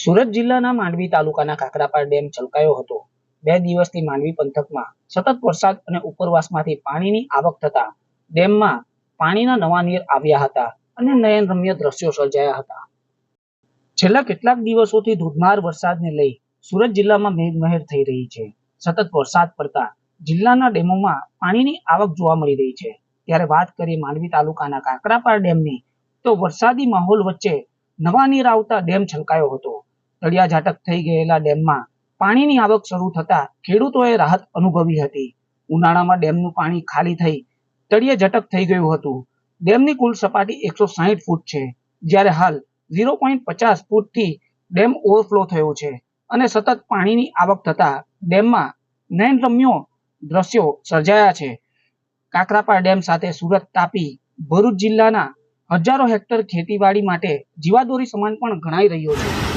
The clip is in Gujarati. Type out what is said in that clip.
સુરત જિલ્લાના માંડવી તાલુકાના કાકરાપાર ડેમ છલકાયો હતો. બે દિવસથી માંડવી પંથકમાં સતત વરસાદ અને ઉપરવાસમાંથી પાણીની આવક થતા ડેમમાં પાણીના નવા નીર આવ્યા હતા અને નયનરમ્ય દ્રશ્યો સર્જાયા હતા. છેલ્લા કેટલાક દિવસોથી ધોધમાર વરસાદને લઈ સુરત જિલ્લામાં મેઘમહેર થઈ રહી છે. સતત વરસાદ પડતા જિલ્લાના ડેમોમાં પાણીની આવક જોવા મળી રહી છે. ત્યારે વાત કરીએ માંડવી તાલુકાના કાકરાપાર ડેમની, તો વરસાદી માહોલ વચ્ચે નવા નીર આવતા ડેમ છલકાયો હતો. તળિયા ઝાટક થઈ ગયેલા ડેમમાં પાણીની આવક શરૂ થતા ખેડૂતોએ રાહત અનુભવી હતી. ઉનાળામાં ડેમનું પાણી ખાલી થઈ તળિયે ઝટક થઈ ગયું હતું. ડેમની કુલ સપાટી એકસો સાહીઠ ફૂટ છે, જ્યારે હાલ ઝીરો પોઈન્ટ પચાસ ફૂટથી ડેમ ઓવરફ્લો થયો છે અને સતત પાણીની આવક થતા ડેમમાં નયનરમ્યો દ્રશ્યો સર્જાયા છે. કાકરાપાર ડેમ સાથે સુરત તાપી ભરૂચ જિલ્લાના હજારો હેક્ટર ખેતીવાડી માટે જીવાદોરી સમાન પણ ગણાઈ રહ્યો છે.